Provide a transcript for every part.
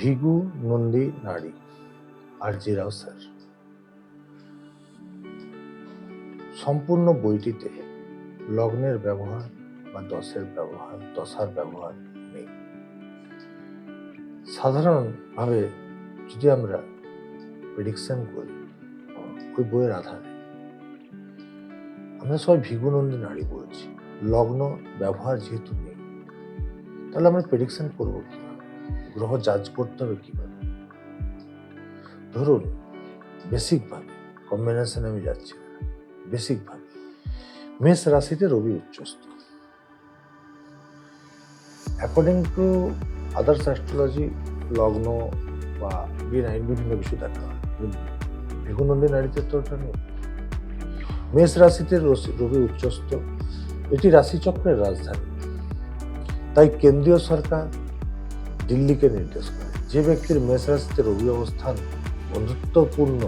ভিগু, নন্দী, নারী। R G Rao sir. সম্পূর্ণ বইটিতে লগ্নের ব্যবহার বা দশের ব্যবহার, দশার ব্যবহার নেই। সাধারণভাবে যদি আমরা প্রেডিকশন করি, ওই বইয়ের আধারে, আমরা সবাই ভিগুনন্দী নারী বলছি। লগ্ন, ব্যবহার যেহেতু নেই তাহলে আমরা প্রেডিকশন করব গ্রহ জাজ করতে হবে কীভাবে? ধরুন বেসিকভাবে কম্বিনেশন আমি যাচ্ছি বেসিকভাবে মেষ রাশিতে রবি উচ্চস্থ। অ্যাকর্ডিং টু আদার্স অ্যাস্ট্রোলজি লগ্ন বা বি নাইন বিভিন্ন কিছু দেখা হয়। ভিগুনন্দী নারীতে তো ওটা নেই মেষ রাশিতে রবি উচ্চস্থ। এটি রাশিচক্রের রাজধানী। তাই কেন্দ্রীয় সরকার দিল্লিকে নির্দেশ করে। যে ব্যক্তির মেষ রবি অবস্থান বন্ধুত্বপূর্ণ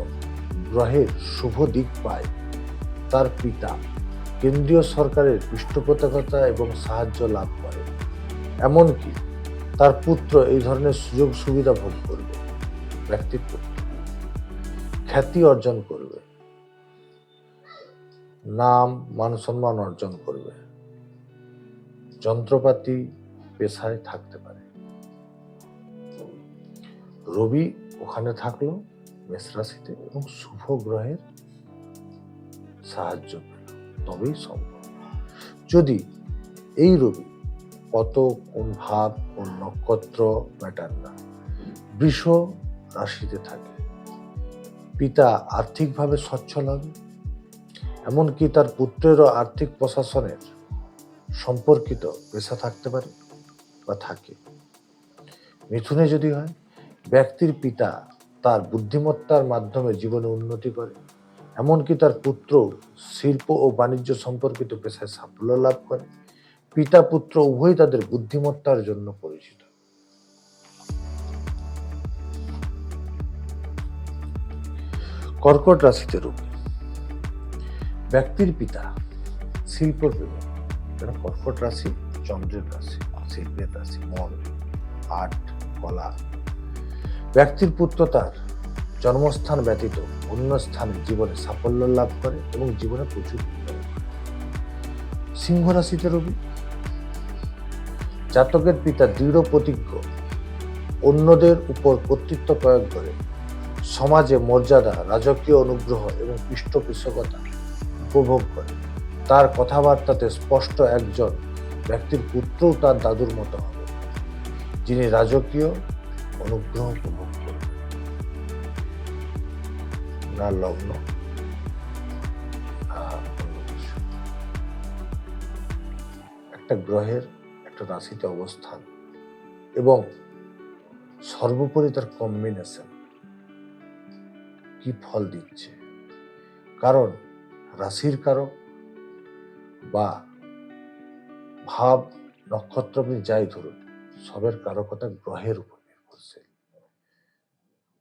গ্রহের শুভ দিক পায়, তার পিতা কেন্দ্রীয় সরকারের পৃষ্ঠপোষকতা এবং সাহায্য লাভ করে। এমনকি তার পুত্র এই ধরনের সুযোগ সুবিধা ভোগ করবে, ব্যক্তিত্ব। খ্যাতি অর্জন করবে। নাম মান সম্মান অর্জন করবে। যন্ত্রপাতি পেশায় থাকতে পারে। রবি ওখানে থাকল মেষ রাশিতে এবং শুভ গ্রহের সাহায্য পেল। তবেই সম্ভব। যদি এই রবি কত, কোন ভাব, কোন নক্ষত্র ম্যাটার না। বৃষ রাশিতে থাকে। পিতা আর্থিকভাবে সচ্ছল হবে। এমনকি তার পুত্রেরও আর্থিক প্রশাসনের সম্পর্কিত পেশা থাকতে পারে বা থাকে। মিথুনে যদি হয়, ব্যক্তির পিতা তার বুদ্ধিমত্তার মাধ্যমে জীবনে উন্নতি করে, এমনকি তার পুত্র শিল্প ও বাণিজ্য সম্পর্কিত পেশায় সাফল্য লাভ করে, পিতা, পুত্র উভয়ই তাদের বুদ্ধিমত্তার জন্য পরিচিত। কর্কট রাশিতে রূপে ব্যক্তির পিতা শিল্প প্রেমী কারণ কর্কট রাশি, চন্দ্রের রাশি শিল্পের রাশি, মন আর্ট কলা ব্যক্তির পুত্র তার জন্মস্থান ব্যতীত অন্য স্থানে জীবনে সাফল্য লাভ করে এবং জীবনে প্রচুর সিংহ রাশিতে রবি। জাতকের পিতা দৃঢ় প্রতিজ্ঞ। অন্যদের উপর কর্তৃত্ব প্রয়োগ করে। সমাজে মর্যাদা, রাজকীয় অনুগ্রহ এবং পৃষ্ঠপোষকতা উপভোগ করে। তার কথাবার্তাতে স্পষ্ট একজন ব্যক্তির পুত্রও তার দাদুর মতো হবে, যিনি রাজকীয় অনুগ্রহ উপভোগ করবেন লগ্ন। একটা গ্রহের একটা রাশিতে অবস্থান এবং সর্বোপরি তার কম্বিনেশন কি ফল দিচ্ছে কারণ রাশির কারক বা ভাব নক্ষত্র আপনি যাই ধরুন, সবের কারকতা গ্রহের উপর নির্ভরশীল।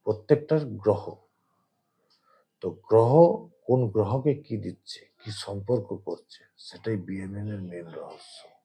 প্রত্যেকটার গ্রহ। তো গ্রহ কোন গ্রহকে কি দিচ্ছে, কি সম্পর্ক করছে, সেটাই বিএনএন এর মেন রহস্য।